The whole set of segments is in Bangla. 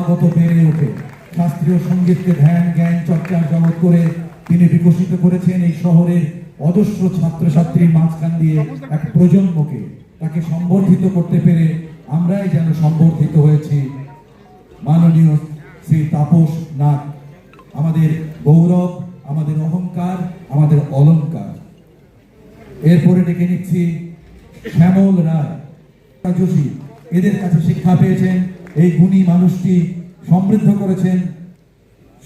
আগত বেড়ে ওঠে। শাস্ত্রীয় সঙ্গীতকে ধ্যান, জ্ঞান চর্চার জগৎ করে তিনি বিকশিত করেছেন এই শহরের অজস্র ছাত্রছাত্রীর মাঝখান দিয়ে এক প্রজন্মকে। তাকে সম্বর্ধিত করতে পেরে আমরাই যেন সম্বর্ধিত হয়েছি। মাননীয় শ্রী তাপস নাথ, আমাদের গৌরব, আমাদের অহংকার, আমাদের অলঙ্কার। এরপরে ডেকে নিচ্ছি শ্যামল রায়। যোশী এদের কাছে শিক্ষা পেয়েছেন এই গুণী মানুষটি সমৃদ্ধ করেছেন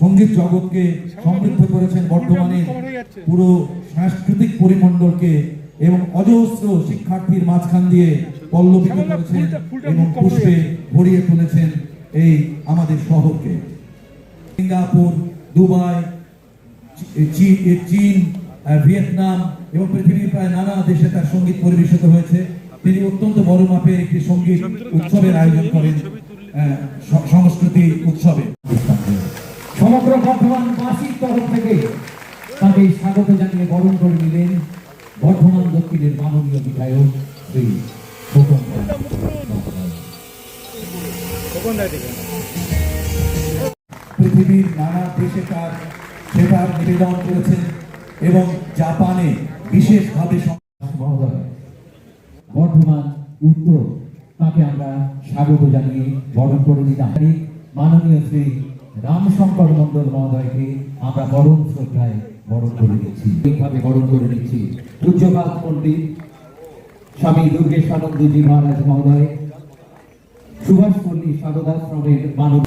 সংগীত জগৎকে সমৃদ্ধ করেছেন বর্তমানে পুরো সাংস্কৃতিক পরিমণ্ডলকে এবং অজস্র শিক্ষার্থীর মাঝখান দিয়ে পল্লবিত করেছেন এবং পুষ্পে ভরিয়ে তুলেছেন এই আমাদের শহরকে। সিঙ্গাপুর দুবাই চীন ভিয়েতনাম এবং পৃথিবীর প্রায় নানা দেশে তার সংগীত পরিবেশিত হয়েছে। তিনি অত্যন্ত বড় মাপের একটি সংগীত উৎসবের আয়োজন করেন। সংস্কৃতি উৎসবে সমগ্র বর্ধমান বর্ধমানবাসীর তরফ থেকে তাকে স্বাগত জানিয়ে বরণ করে নিলেন বর্ধমান দক্ষিণের মাননীয় বিধায়ক শ্রী মহোদয়। পৃথিবীর নানা দেশে তার সেবার নিবেদন করেছেন এবং জাপানে বিশেষভাবে বর্ধমান উত্তর তাকে আমরা স্বাগত জানিয়ে বরণ করে নিলাম মাননীয় শ্রী রামশঙ্কর মন্ডল মহোদয়কে আমরা বরণ শ্রদ্ধায় বরণ করে নিচ্ছি। এইভাবে বরণ করে নিচ্ছি। পূজ্যপাত পণ্ডিত স্বামী দুর্গেশানন্দজি মহারাজ মহোদয় সুভাষপল্লী সারদাশ্রমের মানব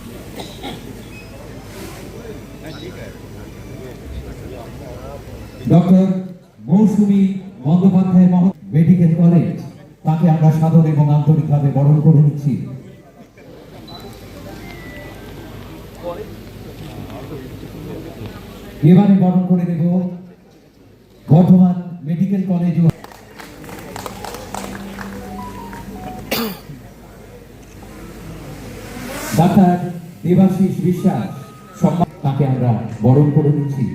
doctor Mousumi Bandyopadhyay medical college. তাকে আমরা সাদর এবং আন্তরিকভাবে বরণ করে নিচ্ছি। এবারে বরণ করে দেব বর্ধমান মেডিকেল কলেজ ও ডাক্তার দেবাশিস বিশ্বাস সম্মান তাকে আমরা বরণ করে নিচ্ছি।